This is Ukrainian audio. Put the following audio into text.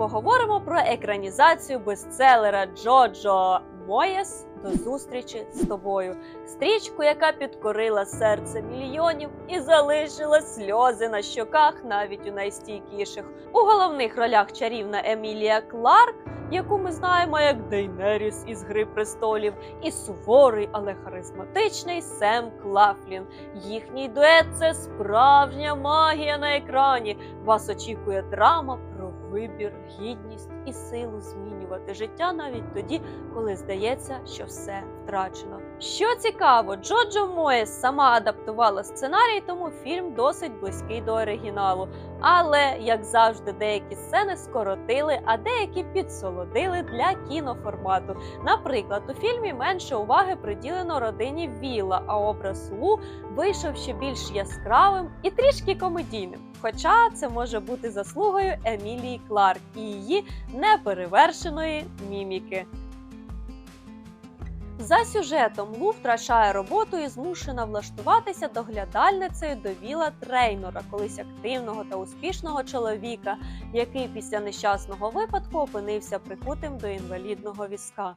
поговоримо про екранізацію бестселера Джоджо Моєс до зустрічі з тобою. Стрічку, яка підкорила серце мільйонів і залишила сльози на щоках навіть у найстійкіших. У головних ролях чарівна Емілія Кларк, яку ми знаємо як Дейнеріс із Гри престолів, і суворий, але харизматичний Сем Клафлін. Їхній дует це справжня магія на екрані. Вас очікує драма про вибір, гідність і силу змінювати життя навіть тоді, коли здається, що все втрачено. Що цікаво, Джоджо Моєс сама адаптувала сценарій, тому фільм досить близький до оригіналу. Але, як завжди, деякі сцени скоротили, а деякі підсолодили для кіноформату. Наприклад, у фільмі менше уваги приділено родині Віла, а образ Лу вийшов ще більш яскравим і трішки комедійним. Хоча це може бути заслугою Емілії Кларк і її неперевершеної міміки. За сюжетом Лу втрачає роботу і змушена влаштуватися доглядальницею до Віла Трейнора, колись активного та успішного чоловіка, який після нещасного випадку опинився прикутим до інвалідного візка.